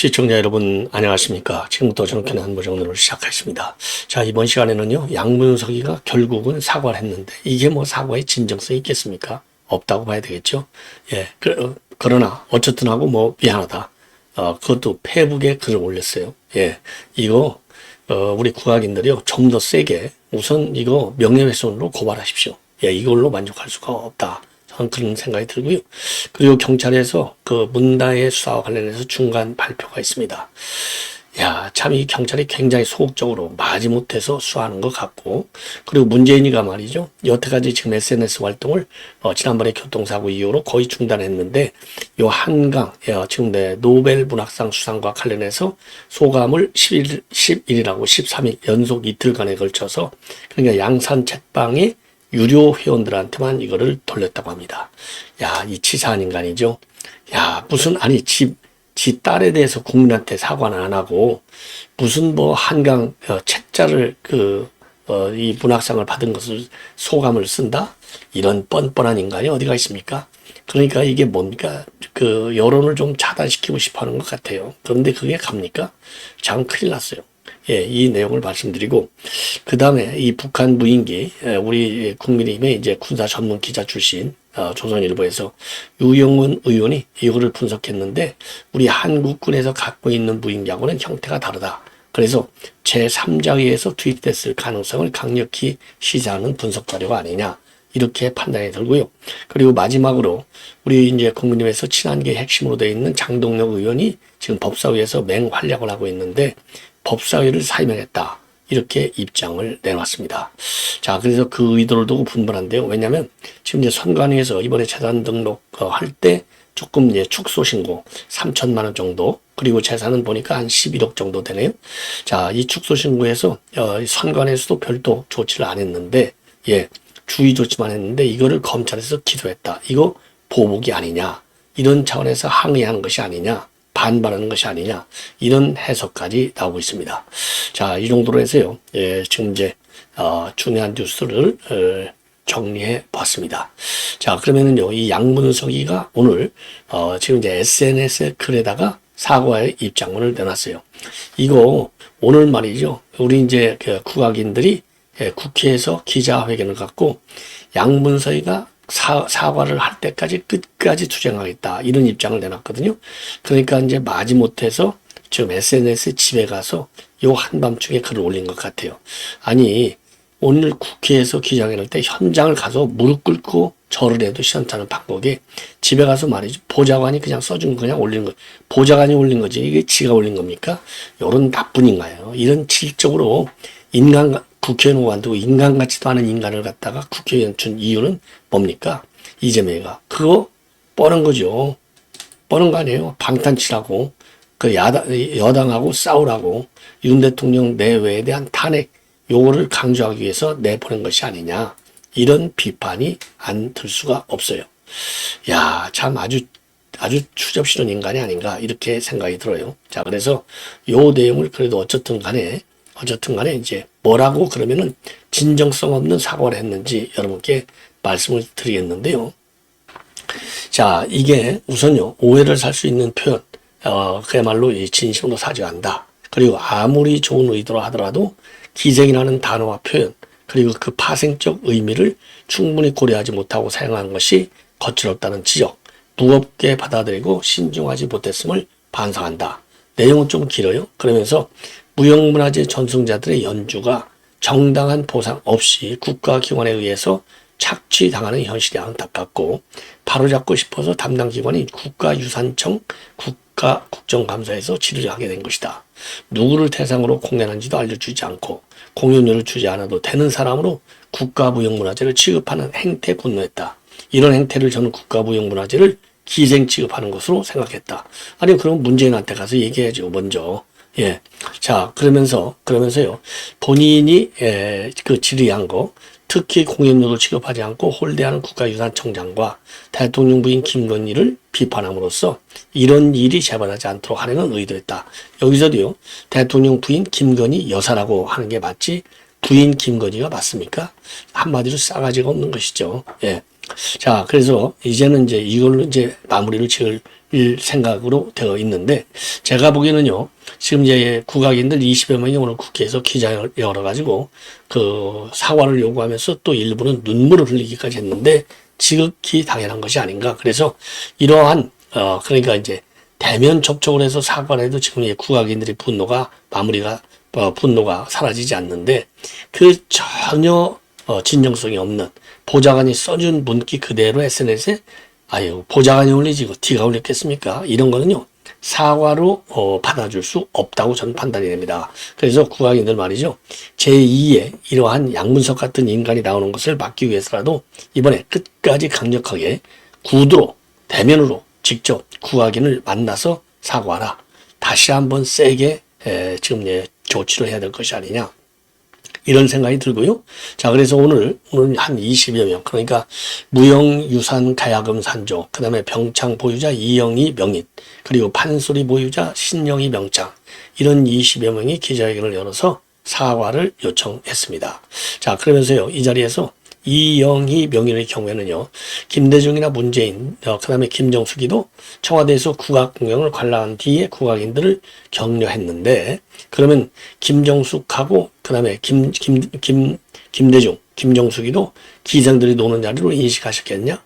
시청자 여러분 안녕하십니까? 지금부터 정권의 한보정론을 시작하겠습니다. 자 이번 시간에는요 양문석이가 결국은 사과를 했는데 이게 뭐 사과의 진정성이 있겠습니까? 없다고 봐야 되겠죠? 예 그, 그러나 어쨌든 하고 뭐 미안하다. 어 그것도 페북에 글을 올렸어요. 예 이거 어 우리 국악인들이요 좀 더 세게 우선 이거 명예훼손으로 고발하십시오 예 이걸로 만족할 수가 없다 저는 그런 생각이 들고요. 그리고 경찰에서 그 문다의 수사와 관련해서 중간 발표가 있습니다. 야, 참 이 경찰이 굉장히 소극적으로 마지못해서 수사하는 것 같고, 그리고 문재인이가 말이죠. 여태까지 지금 SNS 활동을 어, 지난번에 교통사고 이후로 거의 중단했는데, 요 한강, 야, 지금 내 노벨 문학상 수상과 관련해서 소감을 11, 11일하고 13일 연속 이틀간에 걸쳐서, 그러니까 양산 책방에 유료 회원들한테만 이거를 돌렸다고 합니다. 야, 이 치사한 인간이죠. 야, 무슨, 아니, 지, 지 딸에 대해서 국민한테 사과는 안 하고, 무슨 뭐 한강 어, 책자를 그, 어, 이 문학상을 받은 것을 소감을 쓴다? 이런 뻔뻔한 인간이 어디가 있습니까? 그러니까 이게 뭡니까? 그 여론을 좀 차단시키고 싶어 하는 것 같아요. 그런데 그게 갑니까? 참 큰일 났어요. 예, 이 내용을 말씀드리고 그 다음에 이 북한 무인기 예, 우리 국민의힘의 이제 군사 전문 기자 출신 어, 조선일보에서 유영훈 의원이 이거를 분석했는데 우리 한국군에서 갖고 있는 무인기하고는 형태가 다르다. 그래서 제3자에 의해서 투입됐을 가능성을 강력히 시사하는 분석 자료가 아니냐. 이렇게 판단이 들고요. 그리고 마지막으로 우리 이제 국민의힘에서 친한계 핵심으로 되어 있는 장동혁 의원이 지금 법사위에서 맹활약을 하고 있는데 법사위를 사임하겠다. 이렇게 입장을 내놨습니다. 자, 그래서 그 의도를 두고 분분한데요. 왜냐하면 지금 이제 선관위에서 이번에 재산 등록할 때 조금 이제 축소 신고 3천만 원 정도 그리고 재산은 보니까 한 11억 정도 되네요. 자, 이 축소 신고에서 어, 선관위에서도 별도 조치를 안 했는데 예, 주의 조치만 했는데 이거를 검찰에서 기소했다. 이거 보복이 아니냐. 이런 차원에서 항의한 것이 아니냐. 반발하는 것이 아니냐 이런 해석까지 나오고 있습니다. 자, 이 정도로 해서요. 예, 지금 이제 어, 중요한 뉴스를 어, 정리해 봤습니다. 자, 그러면은요, 이 양문석이가 오늘 어, 지금 이제 SNS 글에다가 사과의 입장문을 내놨어요. 이거 오늘 말이죠. 우리 이제 그 국악인들이 예, 국회에서 기자회견을 갖고 양문석이가 사, 사과를 할 때까지 끝까지 투쟁하겠다. 이런 입장을 내놨거든요. 그러니까 이제 마지못해서 지금 SNS 집에 가서 요 한밤중에 글을 올린 것 같아요. 아니, 오늘 국회에서 기자회견 할 때 현장을 가서 무릎 꿇고 절을 해도 시원찮은 방법이 집에 가서 말이죠. 보좌관이 그냥 써준 거 그냥 올린 거. 보좌관이 올린 거지. 이게 지가 올린 겁니까? 요런 나쁜 인가요. 이런 질적으로 인간, 국회의원 관두고 인간 같지도 않은 인간을 갖다가 국회의원 준 이유는 뭡니까? 이재명이가. 그거 뻔한 거죠. 뻔한 거 아니에요. 방탄치라고. 그 야당, 여당하고 싸우라고 윤 대통령 내외에 대한 탄핵 요거를 강조하기 위해서 내보낸 것이 아니냐. 이런 비판이 안 들 수가 없어요. 야, 참 아주 아주 추접스러운 인간이 아닌가 이렇게 생각이 들어요. 자, 그래서 요 내용을 그래도 어쨌든 간에 어쨌든 간에 이제 뭐라고 그러면은 진정성 없는 사과를 했는지 여러분께 말씀을 드리겠는데요. 자, 이게 우선요, 오해를 살 수 있는 표현, 어, 그야말로 이 진심으로 사죄한다. 그리고 아무리 좋은 의도로 하더라도 기생이라는 단어와 표현, 그리고 그 파생적 의미를 충분히 고려하지 못하고 사용한 것이 거칠었다는 지적, 무겁게 받아들이고 신중하지 못했음을 반성한다. 내용은 좀 길어요. 그러면서 무형문화재 전승자들의 연주가 정당한 보상 없이 국가기관에 의해서 착취당하는 현실이 안타깝고 바로잡고 싶어서 담당 기관인 국가유산청 국가국정감사에서 질의를 하게 된 것이다. 누구를 대상으로 공연한지도 알려주지 않고 공연료를 주지 않아도 되는 사람으로 국가무형문화재를 취급하는 행태 분노했다. 이런 행태를 저는 국가무형문화재를 기생 취급하는 것으로 생각했다. 아니 그럼 문재인한테 가서 얘기해야죠 먼저. 예. 자, 그러면서, 그러면서요. 본인이, 예, 그 질의한 거, 특히 공연료도 지급하지 않고 홀대하는 국가유산청장과 대통령 부인 김건희를 비판함으로써 이런 일이 재발하지 않도록 하려는 의도였다. 여기서도요, 대통령 부인 김건희 여사라고 하는 게 맞지, 부인 김건희가 맞습니까? 한마디로 싸가지가 없는 것이죠. 예. 자, 그래서 이제는 이제 이걸로 이제 마무리를 지을 생각으로 되어 있는데, 제가 보기에는요, 지금 이제 국악인들 20여 명이 오늘 국회에서 기자회견을 열어가지고, 그 사과를 요구하면서 또 일부는 눈물을 흘리기까지 했는데, 지극히 당연한 것이 아닌가. 그래서 이러한, 어, 그러니까 이제 대면 접촉을 해서 사과를 해도 지금 이 국악인들의 분노가 마무리가, 어, 분노가 사라지지 않는데, 그 전혀 어, 진정성이 없는 보좌관이 써준 문기 그대로 SNS에 아유 보좌관이 올리지 고 티가 올렸겠습니까? 이런 거는요 사과로 어, 받아줄 수 없다고 저는 판단이 됩니다. 그래서 국악인들 말이죠 제2의 이러한 양문석 같은 인간이 나오는 것을 막기 위해서라도 이번에 끝까지 강력하게 구두로 대면으로 직접 국악인을 만나서 사과하라. 다시 한번 세게 에, 지금 예, 조치를 해야 될 것이 아니냐. 이런 생각이 들고요. 자, 그래서 오늘, 오늘 한 20여 명, 그러니까 무형 유산 가야금 산조, 그 다음에 병창 보유자 이영희 명인, 그리고 판소리 보유자 신영희 명창, 이런 20여 명이 기자회견을 열어서 사과를 요청했습니다. 자, 그러면서요, 이 자리에서 이영희 명인의 경우에는요, 김대중이나 문재인, 어, 그 다음에 김정숙이도 청와대에서 국악 공연을 관람한 뒤에 국악인들을 격려했는데, 그러면 김정숙하고, 그 다음에 김, 김, 김, 김대중, 김정숙이도 기생들이 노는 자리로 인식하셨겠냐?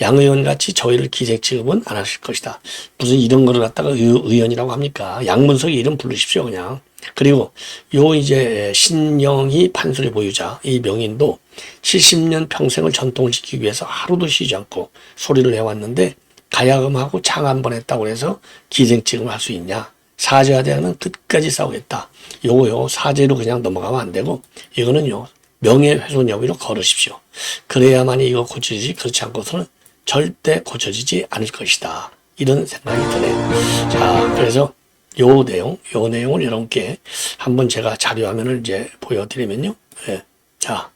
양 의원 같이 저희를 기생 취급은 안 하실 것이다. 무슨 이런 거를 갖다가 의, 의원이라고 합니까? 양문석이 이름 부르십시오, 그냥. 그리고 요 이제 신영희 판소리 보유자 이 명인도 70년 평생을 전통을 지키기 위해서 하루도 쉬지 않고 소리를 해왔는데 가야금하고 창한번 했다고 해서 기생치금 할수 있냐? 사죄에 대한 끝까지 싸우겠다. 요거 요 사죄로 그냥 넘어가면 안 되고 이거는요 명예훼손 여부로 걸으십시오. 그래야만이 이거 고쳐지지 그렇지 않고서는 절대 고쳐지지 않을 것이다. 이런 생각이 드네요. 자 그래서 요 내용, 요 내용을 여러분께 한번 제가 자료화면을 이제 보여드리면요. 예. 자,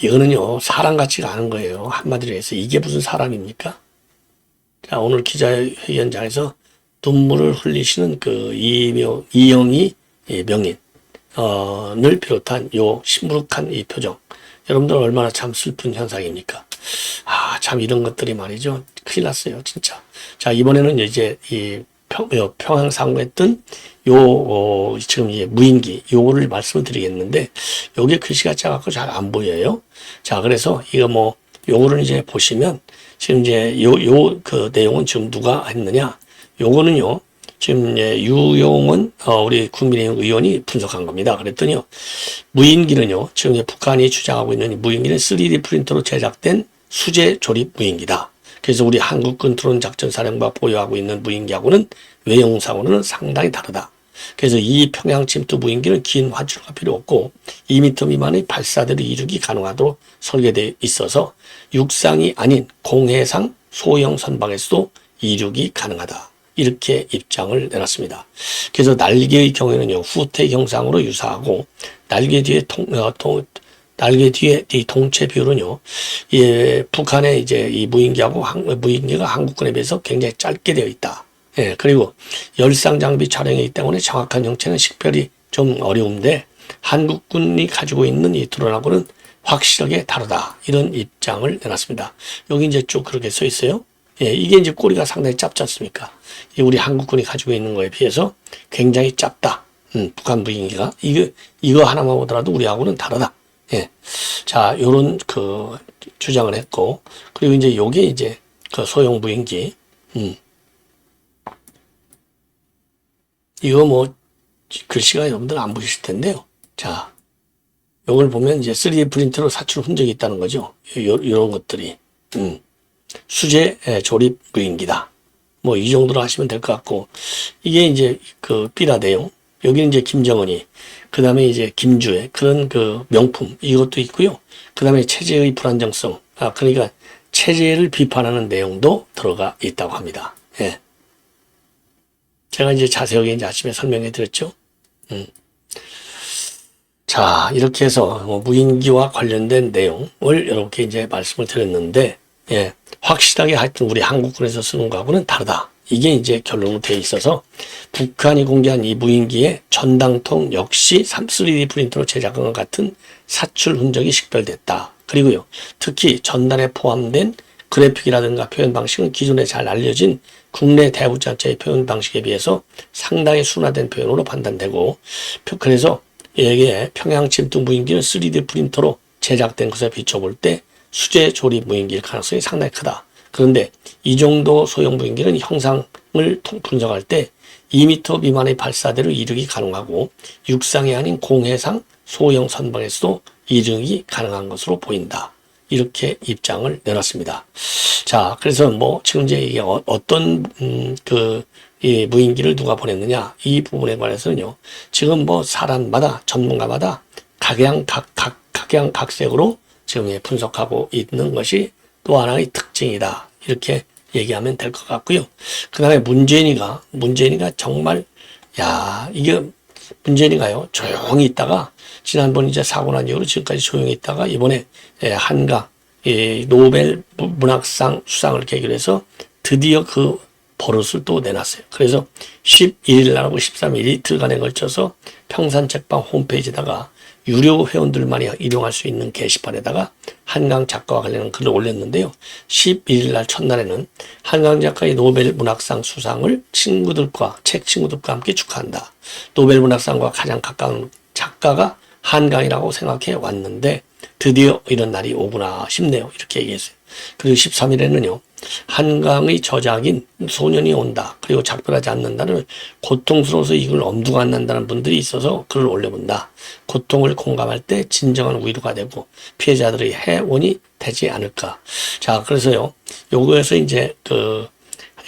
이거는요, 사람 같지가 않은 거예요. 한마디로 해서 이게 무슨 사람입니까? 자, 오늘 기자회견장에서 눈물을 흘리시는 그 이명, 이영희 명인, 어, 를 비롯한 요 시무룩한 이 표정. 여러분들 얼마나 참 슬픈 현상입니까? 아, 참 이런 것들이 말이죠. 큰일 났어요, 진짜. 자, 이번에는 이제 이 평, 어, 평양 상고했던 요, 어, 지금 이제 무인기, 요거를 말씀을 드리겠는데, 요게 글씨가 작아서 잘 안 보여요. 자, 그래서 이거 뭐, 요거를 이제 보시면, 지금 이제 요, 요, 그 내용은 지금 누가 했느냐. 요거는요, 지금 이제 유용은, 어, 우리 국민의힘 의원이 분석한 겁니다. 그랬더니요, 무인기는요, 지금 이제 북한이 주장하고 있는 무인기는 3D 프린터로 제작된 수제 조립 무인기다. 그래서 우리 한국군 드론 작전 사령부가 보유하고 있는 무인기하고는 외형상으로는 상당히 다르다. 그래서 이 평양 침투 무인기는 긴 화출가 필요 없고 2m 미만의 발사대로 이륙이 가능하도록 설계되어 있어서 육상이 아닌 공해상 소형 선박에서도 이륙이 가능하다. 이렇게 입장을 내놨습니다. 그래서 날개의 경우에는요, 후퇴 형상으로 유사하고, 날개 뒤에 통, 어, 통, 날개 뒤에 이 동체 비율은요, 예, 북한의 이제 이 무인기하고 한, 무인기가 한국군에 비해서 굉장히 짧게 되어 있다. 예, 그리고 열상 장비 촬영이기 때문에 정확한 형체는 식별이 좀 어려운데 한국군이 가지고 있는 이 드론하고는 확실하게 다르다. 이런 입장을 내놨습니다. 여기 이제 쭉 그렇게 써 있어요. 예, 이게 이제 꼬리가 상당히 짧지 않습니까? 우리 한국군이 가지고 있는 거에 비해서 굉장히 짧다. 음, 북한 무인기가. 이거, 이거 하나만 보더라도 우리하고는 다르다. 예. 자, 요런 그 주장을 했고, 그리고 이제 요게 이제 그 소형 무인기, 음. 이거 뭐, 글씨가 여러분들 안 보실 텐데요. 자, 요걸 보면 이제 3D 프린터로 사출 흔적이 있다는 거죠. 요, 요런 것들이. 음. 수제 조립 무인기다. 뭐, 이 정도로 하시면 될 것 같고, 이게 이제 그 삐라 내용. 여기는 이제 김정은이 그 다음에 이제 김주의 그런 그 명품 이것도 있고요. 그 다음에 체제의 불안정성. 아, 그러니까 체제를 비판하는 내용도 들어가 있다고 합니다. 예. 제가 이제 자세하게 이제 아침에 설명해 드렸죠. 음. 자, 이렇게 해서 뭐 무인기와 관련된 내용을 이렇게 이제 말씀을 드렸는데, 예, 확실하게 하여튼 우리 한국군에서 쓰는 거하고는 다르다. 이게 이제 결론으로 돼 있어서 북한이 공개한 이 무인기의 전당통 역시 3D 프린터로 제작한 것 같은 사출 흔적이 식별됐다. 그리고요, 특히 전단에 포함된 그래픽이라든가 표현 방식은 기존에 잘 알려진 국내 대부 자체의 표현 방식에 비해서 상당히 순화된 표현으로 판단되고, 그래서 이게 평양 침투 무인기는 3D 프린터로 제작된 것에 비춰볼 때 수제 조립 무인기일 가능성이 상당히 크다. 그런데 이 정도 소형 무인기는 형상을 통- 분석할 때 2m 미만의 발사대로 이륙이 가능하고 육상이 아닌 공해상 소형 선박에서도 이륙이 가능한 것으로 보인다. 이렇게 입장을 내놨습니다. 자, 그래서 뭐 지금 이제 이게 어, 떤 음, 그, 이 무인기를 누가 보냈느냐 이 부분에 관해서는요. 지금 뭐 사람마다 전문가마다 각양 각 각 각양 각색으로 지금 예, 분석하고 있는 것이 또 하나의 특 징이다. 이렇게 얘기하면 될 것 같고요. 그 다음에 문재인이가, 문재인이가 정말, 야, 이게 문재인이가요, 조용히 있다가, 지난번 이제 사고 난 이후로 지금까지 조용히 있다가, 이번에 예, 이 노벨 문학상 수상을 계기로 해서 드디어 그 버릇을 또 내놨어요. 그래서 11일 날하고 13일 이틀간에 걸쳐서 평산책방 홈페이지에다가 유료 회원들만이 이용할 수 있는 게시판에다가 한강 작가와 관련한 글을 올렸는데요. 11일 날 첫날에는 한강 작가의 노벨 문학상 수상을 친구들과 책 친구들과 함께 축하한다. 노벨 문학상과 가장 가까운 작가가 한강이라고 생각해 왔는데 드디어 이런 날이 오구나 싶네요. 이렇게 얘기했어요. 그리고 13일에는요. 한강의 저작인 소년이 온다. 그리고 작별하지 않는다는 고통스러워서 이걸 엄두가 안 난다는 분들이 있어서 글을 올려본다. 고통을 공감할 때 진정한 위로가 되고 피해자들의 해원이 되지 않을까. 자, 그래서요. 요거에서 이제 그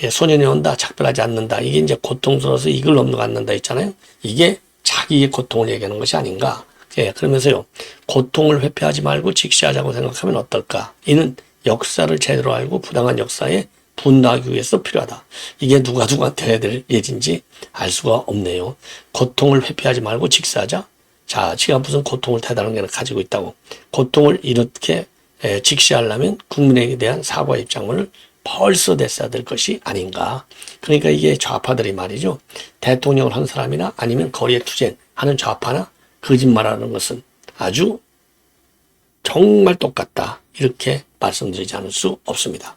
예, 소년이 온다. 작별하지 않는다. 이게 이제 고통스러워서 이걸 엄두가 안 난다 있잖아요. 이게 자기의 고통을 얘기하는 것이 아닌가. 예, 그러면서요. 고통을 회피하지 말고 직시하자고 생각하면 어떨까? 이는 역사를 제대로 알고 부당한 역사에 분노하기 위해서 필요하다. 이게 누가 누구한테 해야 될 일인지 알 수가 없네요. 고통을 회피하지 말고 직시하자. 자, 지가 무슨 고통을 대단한 게 가지고 있다고. 고통을 이렇게 에, 직시하려면 국민에게 대한 사과 입장문을 벌써 냈어야 될 것이 아닌가. 그러니까 이게 좌파들이 말이죠. 대통령을 한 사람이나 아니면 거리에 투쟁하는 좌파나 거짓말하는 것은 아주 정말 똑같다. 이렇게 말씀드리지 않을 수 없습니다.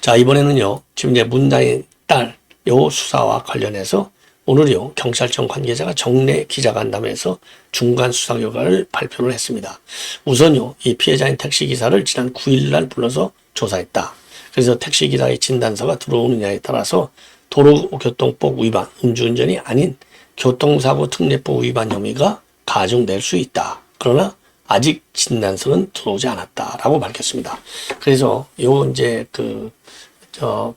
자, 이번에는요, 지금 이제 문다인 딸, 요 수사와 관련해서 오늘요, 경찰청 관계자가 정례 기자간담회에서 중간 수사 결과를 발표를 했습니다. 우선요, 이 피해자인 택시기사를 지난 9일날 불러서 조사했다. 그래서 택시기사의 진단서가 들어오느냐에 따라서 도로교통법 위반, 음주운전이 아닌 교통사고 특례법 위반 혐의가 가중될 수 있다. 그러나 아직 진단서는 들어오지 않았다라고 밝혔습니다. 그래서 요 이제 그저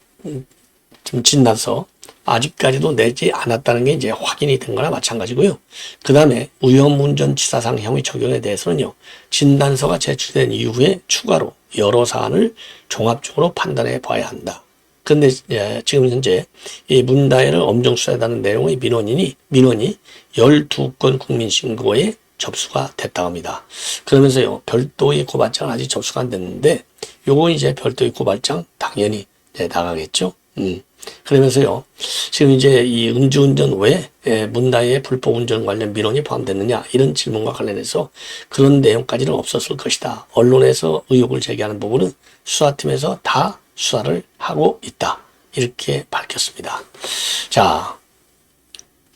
지금 진단서 아직까지도 내지 않았다는 게 이제 확인이 된 거나 마찬가지고요. 그 다음에 위험운전치사상 혐의 적용에 대해서는요, 진단서가 제출된 이후에 추가로 여러 사안을 종합적으로 판단해 봐야 한다. 근데 예, 지금 현재 이 문다혜를 엄정 수사해다는 내용의 민원인이 민원이 12건 국민신고에 접수가 됐다고 합니다. 그러면서요 별도의 고발장 아직 접수가 안 됐는데 요거 이제 별도의 고발장 당연히 이제 나가겠죠. 음. 그러면서요 지금 이제 이 음주운전 외에 예, 문다혜의 불법 운전 관련 민원이 포함됐느냐 이런 질문과 관련해서 그런 내용까지는 없었을 것이다. 언론에서 의혹을 제기하는 부분은 수사팀에서 다 수사를 하고 있다. 이렇게 밝혔습니다. 자,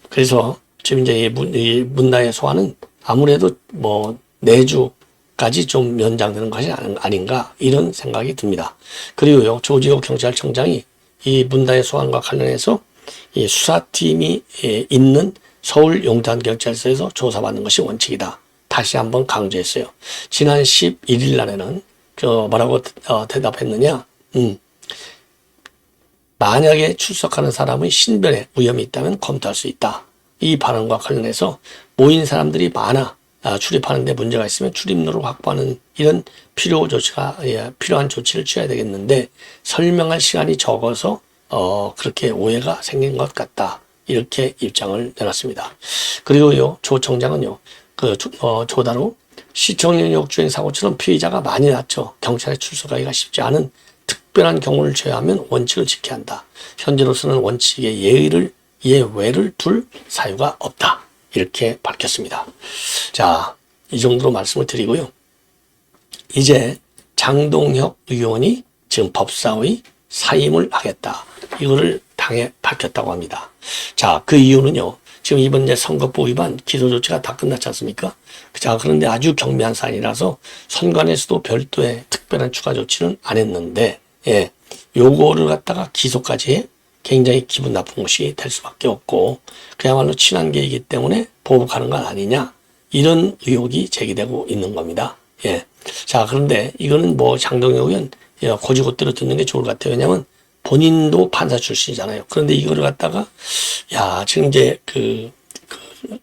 그래서 지금 이제 이 문다의 소환은 아무래도 뭐 내주까지 좀 연장되는 것이 아닌- 아닌가 이런 생각이 듭니다. 그리고요 조지호 경찰청장이 이 문다의 소환과 관련해서 이 수사팀이 예, 있는 서울 용산경찰서에서 조사받는 것이 원칙이다. 다시 한번 강조했어요. 지난 11일 날에는 그 뭐라고 어, 대답했느냐? 음. 만약에 출석하는 사람의 신변에 위험이 있다면 검토할 수 있다. 이 발언과 관련해서 모인 사람들이 많아 아, 출입하는데 문제가 있으면 출입로를 확보하는 이런 필요 조치가 예, 필요한 조치를 취해야 되겠는데 설명할 시간이 적어서 어, 그렇게 오해가 생긴 것 같다. 이렇게 입장을 내놨습니다. 그리고요, 조 청장은요, 그 조, 어, 조다로 시청령 역주행 사고처럼 피의자가 많이 났죠. 경찰에 출석하기가 쉽지 않은 특별한 경우를 제외하면 원칙을 지켜야 한다. 현재로서는 원칙에 예의를 예외를 둘 사유가 없다. 이렇게 밝혔습니다. 자, 이 정도로 말씀을 드리고요. 이제 장동혁 의원이 지금 법사위 사임을 하겠다. 이거를 당에 밝혔다고 합니다. 자, 그 이유는요. 지금 이번 이제 선거법 위반 기소 조치가 다 끝났지 않습니까? 자, 그런데 아주 경미한 사안이라서 선관에서도 별도의 특별한 추가 조치는 안 했는데, 예, 요거를 갖다가 기소까지 해 굉장히 기분 나쁜 것이 될 수밖에 없고, 그야말로 친한계이기 때문에 보복하는 건 아니냐, 이런 의혹이 제기되고 있는 겁니다. 예. 자, 그런데 이거는 뭐 장동혁 의원 예, 고지고대로 듣는 게 좋을 것 같아요. 왜냐면 본인도 판사 출신이잖아요. 그런데 이거를 갖다가 야 지금 이제 그, 그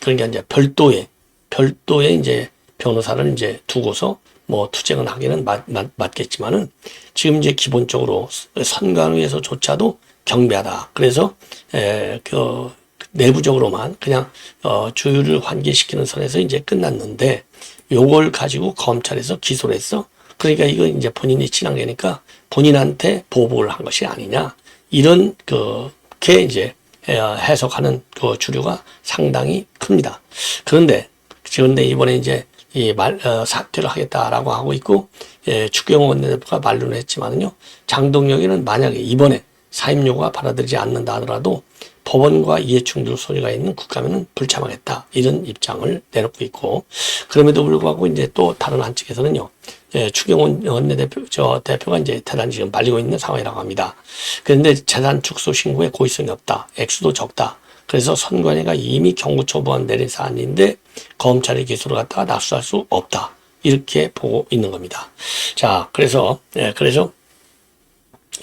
그러니까 이제 별도의 별도의 이제 변호사를 이제 두고서 뭐 투쟁을 하기는 맞, 맞, 맞겠지만은 지금 이제 기본적으로 선관위에서조차도 경비하다. 그래서 에 그 내부적으로만 그냥 어 주유를 환기시키는 선에서 이제 끝났는데 요걸 가지고 검찰에서 기소를 했어. 그러니까 이거 이제 본인이 친한 게니까 본인한테 보복을 한 것이 아니냐. 이런 그게 이제 해석하는 그 주류가 상당히 큽니다. 그런데 그런데 이번에 이제 이 말, 어, 사퇴를 하겠다라고 하고 있고, 예, 추경 원내대표가 만류를 했지만은요, 장동혁이는 만약에 이번에 사임 요구가 받아들이지 않는다 하더라도 법원과 이해충돌 소리가 있는 국가면은 불참하겠다. 이런 입장을 내놓고 있고, 그럼에도 불구하고 이제 또 다른 한측에서는요, 예, 추경원 원내대표, 저 대표가 이제 대단히 지금 말리고 있는 상황이라고 합니다. 그런데 재산 축소 신고에 고의성이 없다. 액수도 적다. 그래서 선관위가 이미 경고처분 내린 사안인데 검찰의 기소를 갖다가 낙수할 수 없다. 이렇게 보고 있는 겁니다. 자, 그래서, 예, 그래서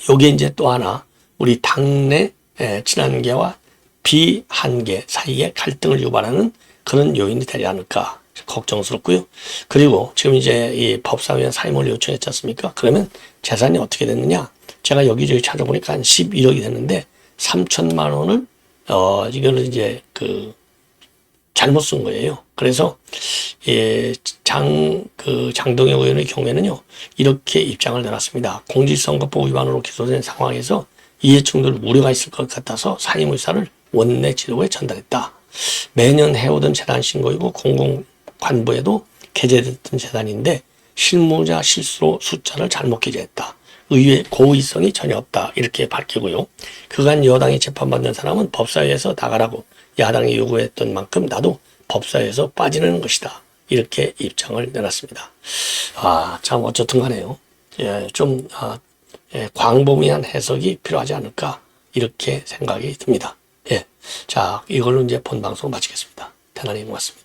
요게 이제 또 하나 우리 당내 예, 친한계와 비한계 사이에 갈등을 유발하는 그런 요인이 되지 않을까 걱정스럽고요. 그리고 지금 이제 이 법사위원 사임을 요청했지 않습니까? 그러면 재산이 어떻게 됐느냐? 제가 여기저기 찾아보니까 한 11억이 됐는데 3천만 원을 어 이거는 이제 그 잘못 쓴 거예요. 그래서 예, 장, 그 장동혁 의원의 경우에는요, 이렇게 입장을 내놨습니다. 공직선거법 위반으로 기소된 상황에서 이해충돌 우려가 있을 것 같아서 사임 의사를 원내 지도부에 전달했다. 매년 해오던 재단 신고이고 공공관부에도 게재됐던 재단인데 실무자 실수로 숫자를 잘못 게재했다. 의회 고의성이 전혀 없다. 이렇게 밝히고요. 그간 여당이 재판받는 사람은 법사위에서 나가라고 야당이 요구했던 만큼 나도 법사위에서 빠지는 것이다. 이렇게 입장을 내놨습니다. 아, 참 어쨌든 간에요. 예, 좀 아, 예, 광범위한 해석이 필요하지 않을까 이렇게 생각이 듭니다. 예, 자 이걸로 이제 본 방송 마치겠습니다. 대단히 고맙습니다.